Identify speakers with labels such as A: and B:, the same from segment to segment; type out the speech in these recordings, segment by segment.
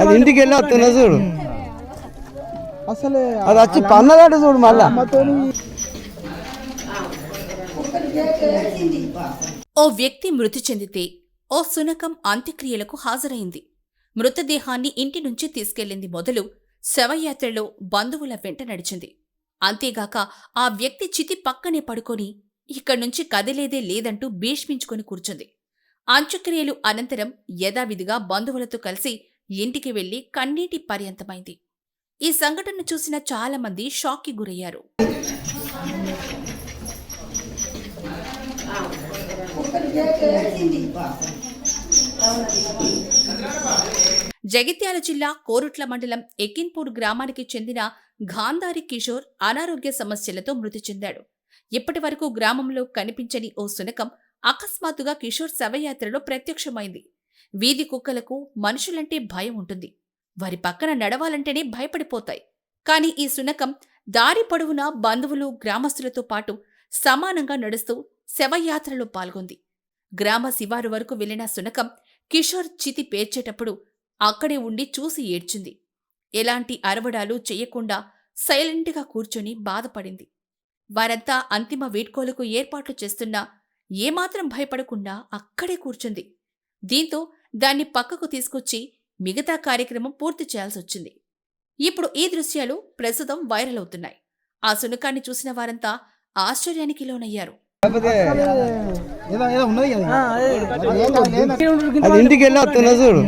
A: అది ఇంటికి వెళ్ళి వస్తున్నా చూడు.
B: అసలే
A: అది వచ్చి పన్నదాట చూడు మళ్ళా.
C: ఓ వ్యక్తి మృతి చెందితే ఓ శునకం అంత్యక్రియలకు హాజరైంది. మృతదేహాన్ని ఇంటి నుంచి తీసుకెళ్ళింది మొదలు శవయాత్రలో బంధువుల వెంట నడిచింది. అంతేగాక ఆ వ్యక్తి చితి పక్కనే పడుకొని ఇక్కడి నుంచి కదిలేదే లేదంటూ భీష్మించుకొని కూర్చుంది. అంత్యక్రియలు అనంతరం యథావిధిగా బంధువులతో కలిసి ఇంటికి వెళ్ళి కన్నీటి పర్యంతమైంది. ఈ సంఘటన చూసిన చాలామంది షాక్కి గురయ్యారు. జగిత్యాల జిల్లా కోరుట్ల మండలం ఎకిన్పూర్ గ్రామానికి చెందిన గాంధారి కిషోర్ అనారోగ్య సమస్యలతో మృతి చెందాడు. ఇప్పటి వరకు గ్రామంలో కనిపించని ఓ శునకం అకస్మాత్తుగా కిషోర్ శవయాత్రలో ప్రత్యక్షమైంది. వీధి కుక్కలకు మనుషులంటే భయం ఉంటుంది. వారి పక్కన నడవాలంటేనే భయపడిపోతాయి. కాని ఈ శునకం దారి పొడవునా బంధువులు గ్రామస్తులతో పాటు సమానంగా నడుస్తూ శవయాత్రలో పాల్గొంది. గ్రామ శివారు వరకు వెళ్ళిన శునకం కిషోర్ చితి పేర్చేటప్పుడు అక్కడే ఉండి చూసి ఏడ్చింది. ఎలాంటి అరవడాలు చెయ్యకుండా సైలెంట్గా కూర్చొని బాధపడింది. వారంతా అంతిమ వీడ్కోలకు ఏర్పాట్లు చేస్తున్నా ఏమాత్రం భయపడకుండా అక్కడే కూర్చుంది. దీంతో దాన్ని పక్కకు తీసుకొచ్చి మిగతా కార్యక్రమం పూర్తి చేయాల్సొచ్చింది. ఇప్పుడు ఈ దృశ్యాలు ప్రస్తుతం వైరల్ అవుతున్నాయి. ఆ శునకాన్ని చూసిన వారంతా ఆశ్చర్యానికి లోనయ్యారు.
A: ఇంటికి వెళ్ళి వస్తున్నా చూడు.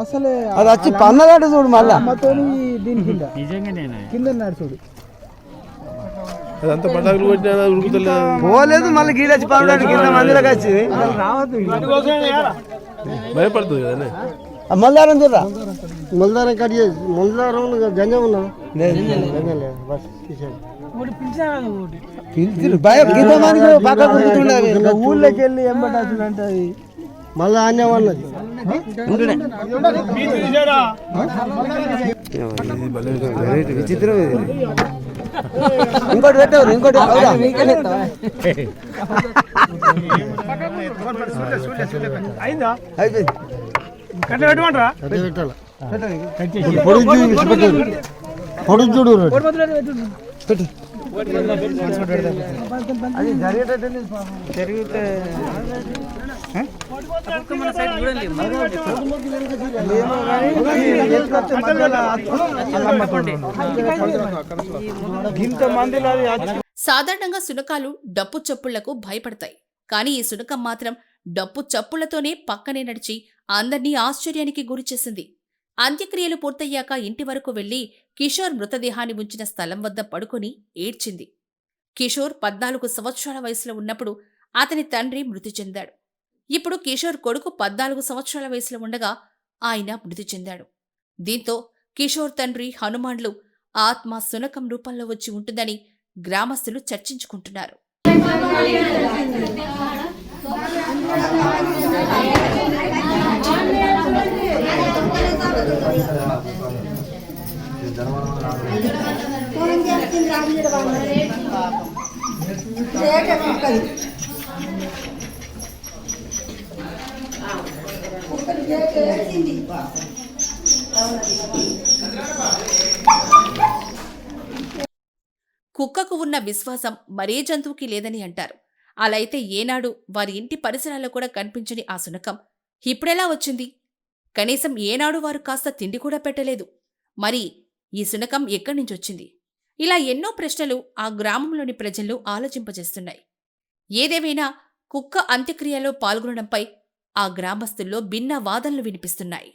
B: అసలే
A: అది వచ్చి పన్నదాట చూడు మళ్ళా.
B: కింద. చూడు.
D: అదంతా పటాకులు కొట్టినా ఉరుకుతలేదు
A: పోలేదు మళ్ళీ గీడొచ్చి పన్నదాట కింద మందిలోకి వచ్చి.
B: రావద్దు
D: భయపడుతుంది కదా
A: ఆ మల్దారం చూడరా?
E: ముల్దారం కట్ చేసి ముల్దారం గంజం ఉన్నా
B: ఊళ్ళోకి వెళ్ళి ఎంబటాచులు అంటే అది.
E: మళ్ళా ఆన్యం అన్నది.
A: విచిత్రం ఇది. ఇంకోటి పెట్టారు ఇంకోటి? అయిపోయింది.
E: పొడుగు చూడు
A: అది జరిగేటట్టు జరిగితే
C: సాధారణంగా శునకాలు డప్పు చప్పుళ్ళకు భయపడతాయి. కానీ ఈ శునకం మాత్రం డప్పు చప్పుళ్ళతోనే పక్కనే నడిచి అందర్నీ ఆశ్చర్యానికి గురిచేసింది అంత్యక్రియలు పూర్తయ్యాక ఇంటి వరకు వెళ్ళి కిషోర్ మృతదేహాన్ని ఉంచిన స్థలం వద్ద పడుకొని ఏడ్చింది. కిషోర్ పద్నాలుగు సంవత్సరాల వయసులో ఉన్నప్పుడు అతని తండ్రి మృతి చెందాడు. ఇప్పుడు కిషోర్ కొడుకు పద్నాలుగు సంవత్సరాల వయసులో ఉండగా ఆయన మృతి చెందాడు. దీంతో కిషోర్ తండ్రి హనుమాన్లు ఆత్మ శునకం రూపంలో వచ్చి ఉంటుందని గ్రామస్తులు చర్చించుకుంటున్నారు. కుక్కకు ఉన్న విశ్వాసం మరే జంతువుకి లేదని అంటారు. అలా అయితే ఏనాడు వారి ఇంటి పరిసరాల్లో కూడా కనిపించని ఆ శునకం ఇప్పుడెలా వచ్చింది? కనీసం ఏనాడు వారు కాస్త తిండి కూడా పెట్టలేదు. మరి ఈ శునకం ఎక్కడి నుంచి వచ్చింది? ఇలా ఎన్నో ప్రశ్నలు ఆ గ్రామంలోని ప్రజల్లో ఆలోచింపజేస్తున్నాయి. ఏదేమైనా కుక్క అంత్యక్రియలో పాల్గొనడంపై ఆ గ్రామస్తుల్లో భిన్న వాదనలు వినిపిస్తున్నాయి.